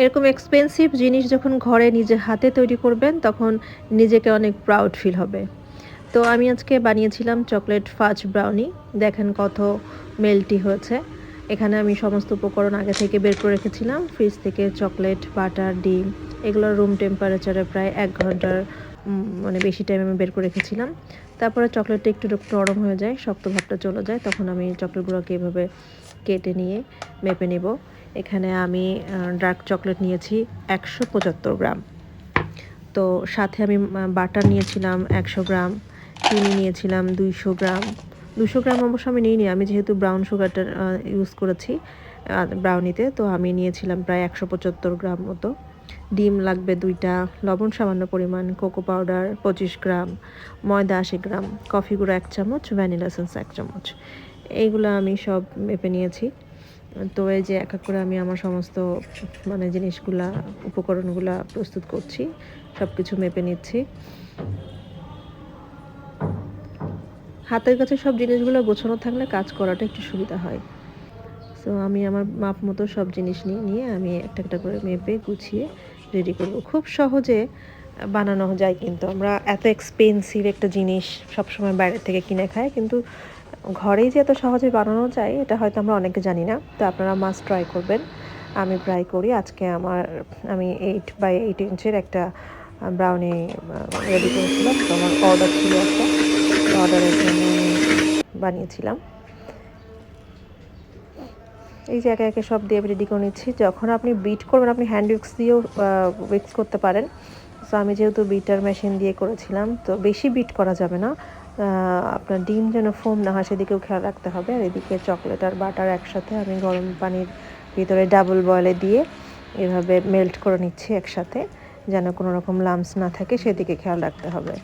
এরকম এক্সপেন্সিভ জিনিস যখন ঘরে নিজের হাতে তৈরি করবেন, তখন নিজেকে অনেক প্রাউড ফিল হবে। তো আমি আজকে বানিয়েছিলাম চকলেট ফাজ ব্রাউনি দেখেন কত মেল্টি হয়েছে। এখানে আমি সমস্ত উপকরণ আগে থেকে বের করে রেখেছিলাম। ফ্রিজ থেকে চকলেট বাটার ডিম, এগুলো রুম টেম্পারেচারে প্রায় এক ঘণ্টার মানে বেশি টাইম আমি বের করে রেখেছিলাম। তারপরে চকলেটটা একটু নরম হয়ে যায়, শক্ত ভাবটা চলে যায়, তখন আমি চকলেটগুলোকে এভাবে কেটে নিয়ে মেপে নেব। এখানে আমি ডার্ক চকলেট নিয়েছি একশো পঁচাত্তর গ্রাম। তো সাথে আমি বাটার নিয়েছিলাম একশো গ্রাম, চিনি নিয়েছিলাম দুইশো গ্রাম। দুশো গ্রাম অবশ্য আমি নিইনি, আমি যেহেতু ব্রাউন সুগারটা ইউজ করেছি ব্রাউনিতে তো আমি নিয়েছিলাম প্রায় একশো পঁচাত্তর গ্রাম মতো। ডিম লাগবে দুইটা, লবণ সামান্য পরিমাণ কোকো পাউডার পঁচিশ গ্রাম, ময়দা আশি গ্রাম কফি গুঁড়ো এক চামচ ভ্যানিলা এসেন্স এক চামচ। এইগুলো আমি সব মেপে নিয়েছি। তো এই যে এক এক করে আমি আমার সমস্ত মানে জিনিসগুলা, উপকরণগুলা প্রস্তুত করছি সব কিছু মেপে নিচ্ছি। হাতের কাছে সব জিনিসগুলো গোছানো থাকলে কাজ করাটা একটু সুবিধা হয়। সো আমি আমার মাপ মতো সব জিনিস নিয়ে নিয়ে আমি একটা একটা করে মেপে গুছিয়ে রেডি করব। খুব সহজে বানানো যায় কিন্তু। আমরা এত এক্সপেন্সিভ একটা জিনিস সবসময় বাইরে থেকে কিনে খাই, কিন্তু ঘরেই যে এত সহজে বানানো যায়, এটা হয়তো আমরা অনেকে জানি না, তো আপনারা মাস্ট ট্রাই করবেন। আমি ট্রাই করি, আজকে আমার, আমি এইট বাই এইট ইঞ্চের একটা ব্রাউনি রেডি করেছিলাম, তো আমার অর্ডার ছিল একটা অর্ডারের জন্য বানিয়েছিলাম। এই যে একে একে সব দিয়ে রেডি করে নিচ্ছি। যখন আপনি বিট করবেন, আপনি হ্যান্ড উইক্স দিয়েও উইক্স করতে পারেন। সো আমি যেহেতু বিটার মেশিন দিয়ে করেছিলাম, তো বেশি বিট করা যাবে না। আপনার ডিম যেন ফোম না হয়, সেদিকেও খেয়াল রাখতে হবে। আর এদিকে চকলেট আর বাটার একসাথে আমি গরম পানির ভিতরে ডাবল বয়েলে দিয়ে এভাবে মেল্ট করে নিচ্ছি একসাথে, যেন কোনো রকম লামস না থাকে, সেদিকে খেয়াল রাখতে হবে।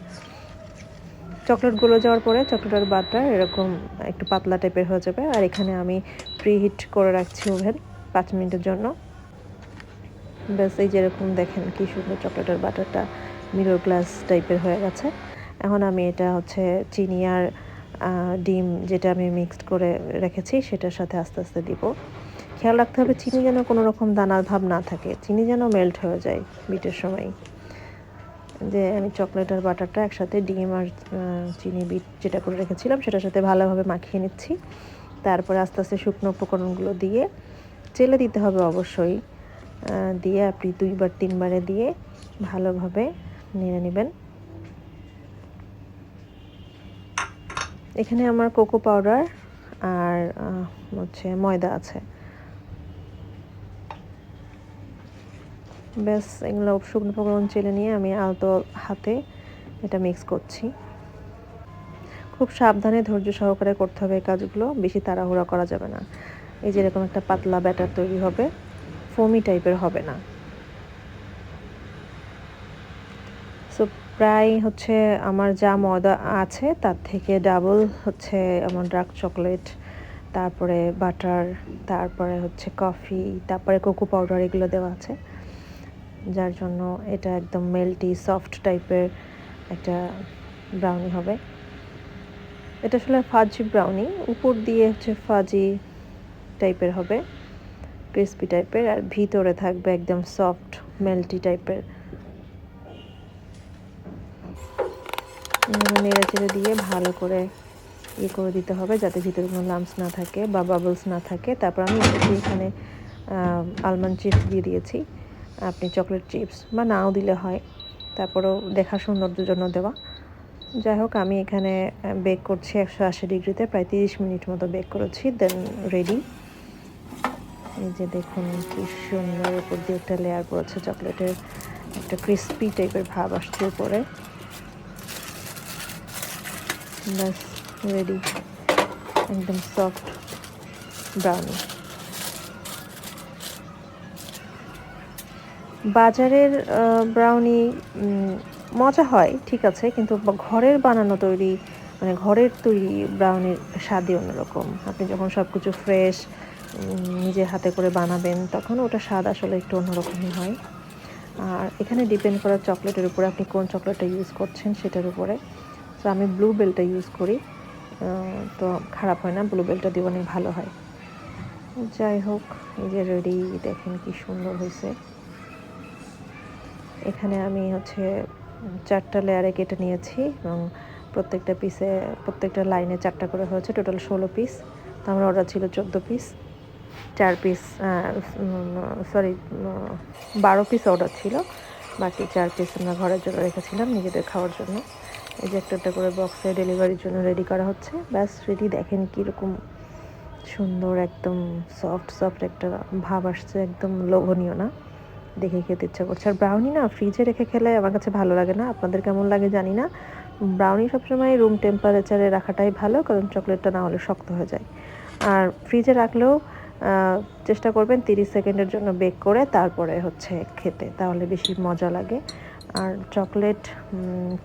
চকলেটগুলো যাওয়ার পরে চকলেটের বাটার এরকম একটু পাতলা টাইপের হয়ে যাবে। আর এখানে আমি প্রি হিট করে রাখছি ওভেন পাঁচ মিনিটের জন্য। ব্যাস, এই যেরকম দেখেন কি সুন্দর চকলেটের বাটারটা মিডল গ্লাস টাইপের হয়ে গেছে। এখন আমি এটা হচ্ছে চিনি আর ডিম যেটা আমি মিক্সড করে রেখেছি, সেটার সাথে আস্তে আস্তে দিব। খেয়াল রাখতে হবে চিনি যেন কোনো রকম দানার ভাব না থাকে। চিনি যেন মেল্ট হয়ে যায় বিটের সময়। যে আমি চকলেট আর বাটারটা একসাথে ডিম আর চিনি, বিট যেটা করে রেখেছিলাম, সেটার সাথে ভালোভাবে মাখিয়ে নিচ্ছি। তারপরে আস্তে আস্তে শুকনো উপকরণগুলো দিয়ে, চেলে দিতে হবে অবশ্যই। দিয়ে আপনি দুইবার, তিনবারে দিয়ে ভালোভাবে নিয়ে নেবেন। এখানে আমার কোকো পাউডার আর হচ্ছে ময়দা আছে। ব্যাস, এগুলো শুকনো উপকরণ চেলে নিয়ে আমি আলতো হাতে এটা মিক্স করছি। খুব সাবধানে ধৈর্য সহকারে করতে হবে এই কাজগুলো, বেশি তাড়াহুড়া করা যাবে না। এই যে এরকম একটা পাতলা ব্যাটার তৈরি হবে ফোমি টাইপের হবে না সো প্রায় হচ্ছে আমার যা ময়দা আছে, তার থেকে ডাবল হচ্ছে আমার ডার্ক চকলেট তারপরে বাটার তারপরে হচ্ছে কফি তারপরে কোকো পাউডার এগুলো দেওয়া আছে। যার জন্য এটা একদম মেল্টি সফট টাইপের একটা ব্রাউনি হবে। এটা আসলে ফাজি ব্রাউনি উপর দিয়ে হচ্ছে ফাজি টাইপের হবে ক্রিস্পি টাইপের আর ভিতরে থাকবে একদম সফট মেল্টি টাইপের নেড়ে চেড়ে দিয়ে ভালো করে ইয়ে করে দিতে হবে যাতে ভিতরে কোনো লামস না থাকে বা বাবলস না থাকে। তারপর আমি এখানে আলমন্ড চিপস দিয়ে দিয়েছি। আপনি চকলেট চিপস বা নাও দিলে হয়। তারপরেও দেখা সৌন্দর্যের জন্য দেওয়া। যাই হোক, আমি এখানে বেক করছি একশো আশি ডিগ্রিতে, প্রায় তিরিশ মিনিট মতো বেক করেছি দেন রেডি এই যে দেখুন কি সুন্দর উপর দিয়ে একটা লেয়ার পড়েছে চকলেটের একটা ক্রিস্পি টাইপের ভাব আসছে উপরে। ব্যাস রেডি একদম সফট ব্রাউনি বাজারের ব্রাউনি মজা হয়, ঠিক আছে, কিন্তু ঘরের বানানো তৈরি মানে ঘরের তৈরি ব্রাউনির স্বাদই অন্যরকম। আপনি যখন সব কিছু ফ্রেশ নিজের হাতে করে বানাবেন, তখন ওটা স্বাদ আসলে একটু অন্যরকমই হয়। আর এখানে ডিপেন্ড করা চকলেটের উপরে আপনি কোন চকলেটটা ইউজ করছেন, সেটার উপরে। তো আমি ব্লু বেলটা ইউজ করি। তো খারাপ হয় না ব্লু বেলটা দিয়ে অনেক ভালো হয়। যাই হোক, এই যে রেডি দেখেন কি সুন্দর হয়েছে। এখানে আমি হচ্ছে চারটা লেয়ারে কেটে নিয়েছি এবং প্রত্যেকটা পিসে প্রত্যেকটা লাইনে চারটা করে হয়েছে টোটাল ষোলো পিস তো আমার অর্ডার ছিল চোদ্দ পিস চার পিস সরি বারো পিস অর্ডার ছিল। বাকি চার পিস আমরা ঘরের জন্য রেখেছিলাম নিজেদের খাওয়ার জন্য। এই যে একটা একটা করে বক্সে ডেলিভারির জন্য রেডি করা হচ্ছে। ব্যাস রেডি দেখেন কীরকম সুন্দর, একদম সফট সফট একটা ভাব আসছে, একদম লোভনীয় না? দেখে খেতে ইচ্ছা করছে। আর ব্রাউনি না ফ্রিজে রেখে খেলে আমার কাছে ভালো লাগে না। আপনাদের কেমন লাগে জানি না। ব্রাউনি সবসময় রুম টেম্পারেচারে রাখাটাই ভালো, কারণ চকলেটটা না হলে শক্ত হয়ে যায়। আর ফ্রিজে রাখলেও চেষ্টা করবেন তিরিশ সেকেন্ডের জন্য বেক করে তারপরে হচ্ছে খেতে। তাহলে বেশি মজা লাগে। আর চকলেট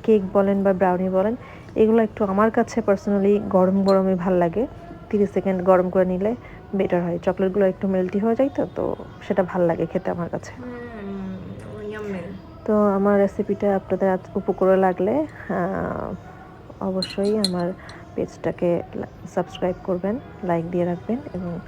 কেক বলেন বা ব্রাউনি বলেন, এগুলো একটু আমার কাছে পার্সোনালি গরম গরমই ভালো লাগে। তিরিশ সেকেন্ড গরম করে নিলে বেটার হয়। চকলেটগুলো একটু মেল্টি হয়ে যায় তো তো সেটা ভালো লাগে খেতে আমার কাছে। তো আমার রেসিপিটা আপনাদের আজ- উপকারে লাগলে অবশ্যই আমার পেজটাকে সাবস্ক্রাইব করবেন লাইক দিয়ে রাখবেন এবং